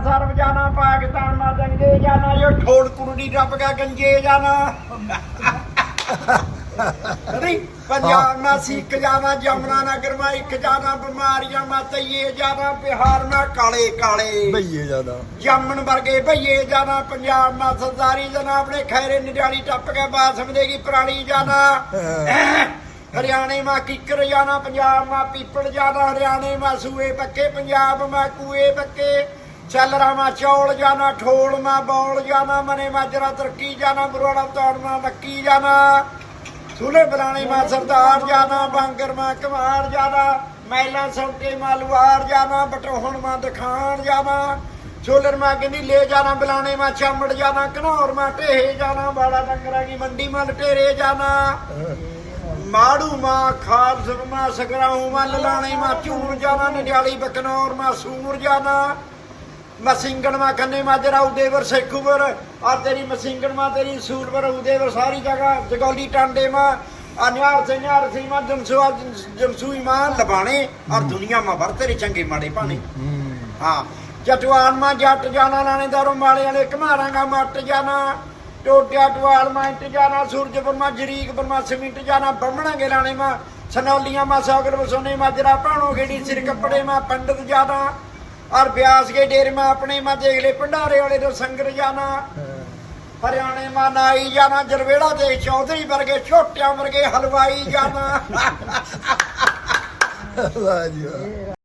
ਸਰਬ ਜਾਣਾ ਪਾਕਿਸਤਾਨ ਮਾ ਦੰਗੇ ਜਾਣਾ ਜੋ ਠੋੜ ਕੁਰੜੀ ਰੱਬ ਕਾ ਗੰਜੇ ਜਾਣਾ। ਨਹੀਂ ਪੰਜਾਬ ਮਾ ਸਿੱਖ ਜਾਣਾ ਜਮਨਾ ਨਗਰ ਮਾ ਇੱਕ ਜਾਣਾ ਬਿਮਾਰੀਆਂ ਮਾ ਤਈਏ ਜਾਣਾ ਬਿਹਾਰ ਮਾ ਕਾਲੇ ਕਾਲੇ। ਭਈਏ ਜ਼ਿਆਦਾ। ਜਾਮਣ ਵਰਗੇ ਭਈਏ ਜਾਣਾ ਪੰਜਾਬ ਮਾ ਸਰਦਾਰੀ ਜਨਾਬ ਨੇ ਖੈਰੇ ਨਿਡਾਲੀ ਟੱਪ ਕੇ ਬਾਸਮ ਦੇਗੀ ਪੁਰਾਣੀ ਜਾਣਾ ਹਰਿਆਣੇ ਮਾ ਕਿੱਕਰ ਜਾਣਾ ਪੰਜਾਬ ਮਾ ਪੀਪਲ ਜਾਣਾ ਹਰਿਆਣੇ ਮਾ ਸੂਏ ਪੱਕੇ ਪੰਜਾਬ ਮਾ ਕੂਏ ਪੱਕੇ। ਚੱਲ ਰਾਮਾ ਚੌਲ ਜਾਣਾ, ਠੋਲ ਮਾ, ਬੌਲ ਜਾਣਾ, ਮਨੇ ਮਾਜਰਾ ਤਰੱਕੀ ਜਾਣਾ ਬਰੋੜਾ ਤੌੜ ਮਾ ਮੱਕੀ ਜਾਣਾ। ਸੁਲੇ ਬਰਾਣੇ ਮਾ ਸਰਦਾਰ ਜਾਣਾ, ਬਾਂਗਰ ਮਾ ਕਮਾਰ ਜਾਣਾ, ਮੈਲਾ ਸੌਕੇ ਮਾ ਲੁਆਰ ਜਾਣਾ, ਬਟੋਹਣ ਮਾ ਦਖਾਣ ਜਾਣਾ। ਛੋਲਰ ਮਾ ਕਹਿੰਦੀ, ਲੈ ਜਾਣਾ ਬਲਾਣੇ ਮਾ ਚਾਮੜ ਜਾਣਾ, ਘਨੌਰ ਮਾ ਢੇਹੇ ਜਾਣਾ ਬਾੜਾ ਡੰਗਰਾਂ ਦੀ ਮੰਡੀ ਮਾ ਲਟੇਰੇ ਜਾਣਾ। ਮਾੜੂ ਮਾ, ਖਾਲਸ ਮਾ, ਸਗਰਾਉ ਮਾ, ਲਲਾਣੇ ਮਾ, ਚੂਰ ਜਾਣਾ, ਨਡਿਆਲੀ, ਬਕਨੌਰ ਮਾ, ਸੂਰ ਜਾਣਾ। ਮਸਿੰਗਣ ਮਾ ਕੰਨੇ ਮਾ ਜਰਾ ਉਦੇਵਰ ਸੇਖੂਵਰ ਆ ਤੇਰੀ ਮਸਿੰਗਣ ਮਾ ਤੇਰੀ ਸੂਰਵਰ ਉਦੇਵਰ ਸਾਰੀ ਜਗ੍ਹਾ ਜਗੌਲੀ ਟਾਂਡੇ ਮਾ। ਅਨਿਆਰ ਸਿੰਘਾਰ ਸਿੰਘ ਮਾ ਜਨਸੂ ਜਨਸੂ ਇਮਾਨ ਲਬਾਣੇ। ਔਰ ਦੁਨੀਆ ਮਾ ਵਰ ਤੇਰੇ ਚੰਗੇ ਮਾੜੇ ਪਾਣੇ ਹਾਂ। ਜਟਵਾਨ ਮਾ ਜੱਟ ਜਾਣਾ ਲਾਣੇਦਾਰੋਂ ਮਾਲੇ ਵਾਲੇ ਘਮਾਰਾਂਗਾ ਮੱਟ ਜਾਣਾ ਟੋਟਿਆ ਟਵਾਲ ਮਾ ਇੰਟ ਜਾਣਾ ਸੂਰਜ ਬਰਮਾ ਜਰੀਕ ਬਰਮਾ ਸਿਮਿੰਟ ਜਾਣਾ ਬੰਮਣਾ ਗੇ ਲਾਣੇ ਮਾ। ਸਨੌਲੀਆਂ ਮਾ ਸਾਗਰ ਵਸੋਨੇ ਮਾਜਰਾ ਪਾਣੋ ਗੇੜੀ ਸਿਰ ਕੱਪੜੇ ਮਾ ਪੰਡਤ ਜਾਣਾ ਔਰ ਬਿਆਸ ਕੇ ਡੇਰੇ ਮਾ ਆਪਣੇ ਮਾ ਦੇਖ ਲੈ ਭੰਡਾਰੇ ਵਾਲੇ ਤੋਂ ਸੰਗਰ ਜਾਣਾ, ਹਰਿਆਣੇ ਮਾ ਨਾਈ ਜਾਣਾ ਜਰਵੇੜਾ ਦੇ ਚੌਧਰੀ ਵਰਗੇ ਛੋਟਿਆਂ ਵਰਗੇ ਹਲਵਾਈ ਜਾਣਾ। ਵਾਹ ਜੀ